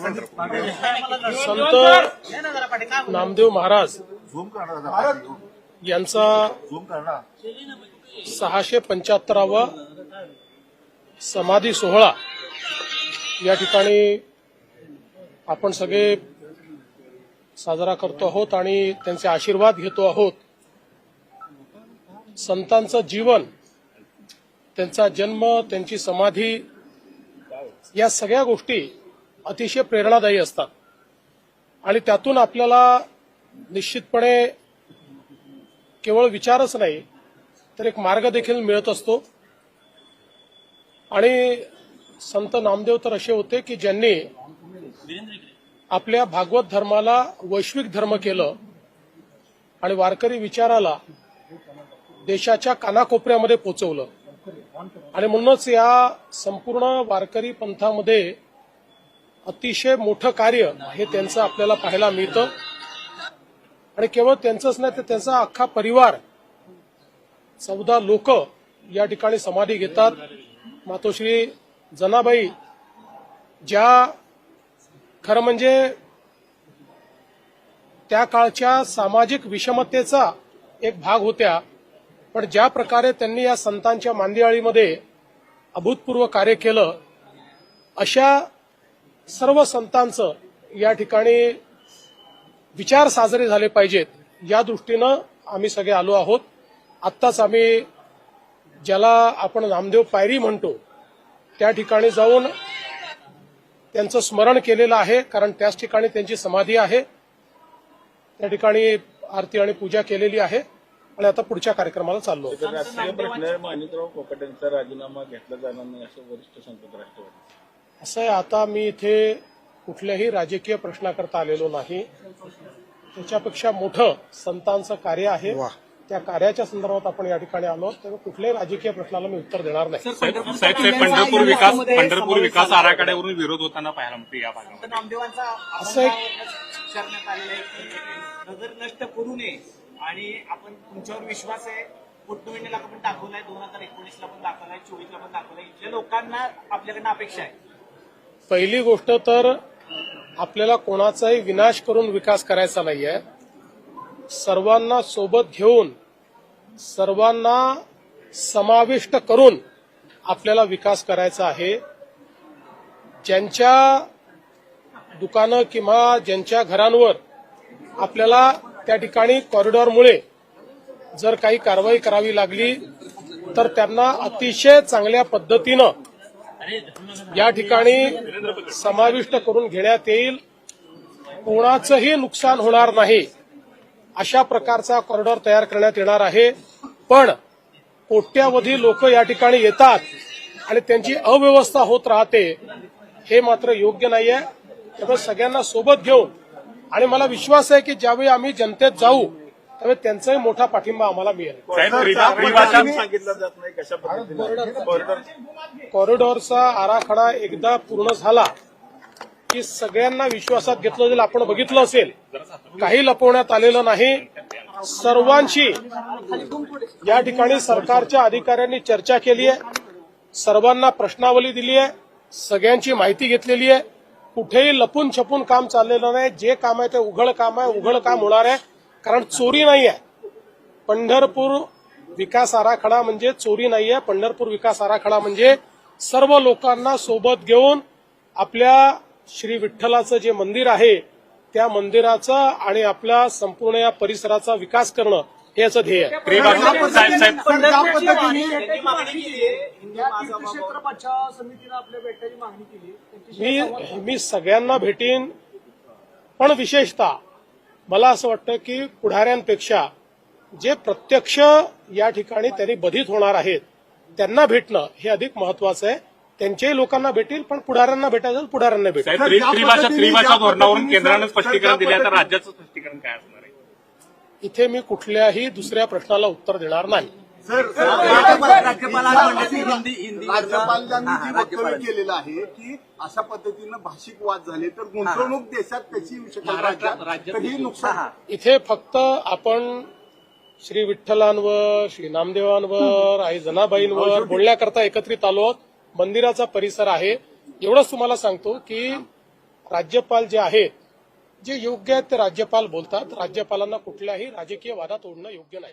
संत नामदेव महाराज यांचा सहाशे पंच्याहत्तरावा समाधी सोहळा या ठिकाणी आपण सगळे साजरा करतो आहोत आणि त्यांचे आशीर्वाद घेतो आहोत. संतांचं जीवन त्यांचा जन्म त्यांची समाधी या सगळ्या गोष्टी अतिशय प्रेरणादायी असतात. आणि त्यातून आपल्याला निश्चितपणे केवळ विचारच नाही तर एक मार्ग देखील मिळत असतो. आणि संत नामदेव तर असे होते की ज्यांनी आपल्या भागवत धर्माला वैश्विक धर्म केलं आणि वारकरी विचाराला देशाच्या कानाकोपऱ्यामध्ये पोचवलं. आणि म्हणूनच या संपूर्ण वारकरी पंथामध्ये अतिशय मोठं कार्य हे त्यांचं आपल्याला पाहायला मिळतं. आणि केवळ त्यांचंच नाही तर त्यांचा अख्खा परिवार चौदा लोक या ठिकाणी समाधी घेतात. मातोश्री जनाबाई ज्या खरं म्हणजे त्या काळच्या सामाजिक विषमतेचा एक भाग होत्या पण ज्या प्रकारे त्यांनी या संतांच्या मांदियाळीमध्ये अभूतपूर्व कार्य केलं अशा सर्व संतांचं या ठिकाणी विचार साजरे झाले पाहिजेत. या दृष्टीनं आम्ही सगळे आलो आहोत. आत्ताच आम्ही ज्याला आपण नामदेव पायरी म्हणतो त्या ठिकाणी जाऊन त्यांचं स्मरण केलेलं आहे कारण त्याच ठिकाणी त्यांची समाधी आहे. त्या ठिकाणी आरती आणि पूजा केलेली आहे आणि आता पुढच्या कार्यक्रमाला चाललो राष्ट्रीय प्रश्न माणिकराव कोकट राजीनामा घेतला जाणार नाही असं वरिष्ठ संकट राष्ट्रवादी. असं आहे आता मी इथे कुठल्याही राजकीय प्रश्नाकरता आलेलो नाही. त्याच्यापेक्षा मोठं संतांचं कार्य आहे. त्या कार्याच्या संदर्भात आपण या ठिकाणी आलो त्यामुळे कुठल्याही राजकीय प्रश्नाला मी उत्तर देणार नाही. पंढरपूर विकास पंढरपूर विकास आराखड्यावरून विरोध होताना पाहायला मिळते या भागामध्ये. नामदेवांचा असं एक- करण्यात आलेला आहे की नजर नष्ट करू नये आणि आपण तुमच्यावर विश्वास आहे. पोटनिवडणुकीला पण दाखवलाय दोन हजार एकोणीसला पण दाखवलाय चोवीसला पण दाखवलाय. इथल्या लोकांना आपल्याकडनं अपेक्षा आहे. पहिली गोष्ट तर आपल्याला कोणाचाही विनाश करून विकास करायचा नाहीये. सर्वांना सोबत घेऊन सर्वांना समाविष्ट करून आपल्याला विकास करायचा आहे. ज्यांच्या दुकानं किंवा ज्यांच्या घरांवर आपल्याला त्या ठिकाणी कॉरिडॉरमुळे जर काही कारवाई करावी लागली तर त्यांना अतिशय चांगल्या पद्धतीनं या ठिकाणी समाविष्ट करून घेण्यात येईल. कोणाचंही नुकसान होणार नाही. अशा प्रकारचा कॉरिडॉर तयार करण्यात येणार आहे. पण कोट्यावधी लोक या ठिकाणी येतात आणि त्यांची अव्यवस्था होत राहते हे मात्र योग्य नाहीये. त्यामुळे सगळ्यांना सोबत घेऊन आणि मला विश्वास आहे की ज्यावेळी आम्ही जनतेत जाऊ त्यावेळी त्यांचाही मोठा पाठिंबा आम्हाला मिळेल. साहेब त्रिभा- त्रिभाषा सांगितलं जात नाही कशा पद्धतीने. कॉरिडॉर कॉरिडॉरचा आराखडा एकदा पूर्ण झाला की सगळ्यांना विश्वासात घेतलं जाईल आपण बघितलं असेल. काही लपवण्यात आलेलं नाही. सर्वांशी या ठिकाणी सरकारच्या अधिकाऱ्यांनी चर्चा केली आहे. सर्वांना प्रश्नावली दिली आहे. सगळ्यांची माहिती घेतलेली आहे. कुठेही लपून छपून काम चाललेलं नाही. जे काम आहे ते उघड काम आहे. उघड काम होणार आहे. कारण चोरी नाही आहे पंढरपूर विकास आराखडा म्हणजे चोरी नाहीये. पंढरपूर विकास आराखडा म्हणजे सर्व लोकांना सोबत घेऊन आपल्या श्री विठ्ठलाचं जे मंदिर आहे त्या मंदिराचा आणि आपल्या संपूर्ण या परिसराचा विकास करणं हे याचं ध्येय आहे. आहे मी मी सगळ्यांना भेटीन पण विशेषतः मला असं वाटतं की पुढाऱ्यांपेक्षा जे प्रत्यक्ष या ठिकाणी त्यांनी बधित होणार आहेत त्यांना भेटणं हे अधिक महत्वाचं आहे. त्यांच्याही लोकांना भेटील पण पुढाऱ्यांना भेटायचं पुढाऱ्यांना भेटेल. साहेब त्रि- त्रिभाषा त्रिभाषा धोरणावरून केंद्रानं स्पष्टीकरण दिले तर राज्याचं स्पष्टीकरण काय असणार आहे? इथे मी कुठल्याही दुसऱ्या प्रश्नाला उत्तर देणार नाही. राज्यपालांनी जी वक्तव्य केलेलं आहे की अशा पद्धतीनं भाषिक वाद झाले तर गुंतवणूक देशात कशी येऊ शकेल राज्यात? तर ही नुकसान इथे फक्त आपण श्री विठ्ठलांवर श्री नामदेवांवर आई जनाबाईंवर बोलण्याकरता एकत्रित आलो आहोत. मंदिराचा परिसर आहे. एवढंच तुम्हाला सांगतो की राज्यपाल जे आहेत जे योग्य आहेत ते राज्यपाल बोलतात. राज्यपालांना कुठल्याही राजकीय वादात ओढणं योग्य नाही.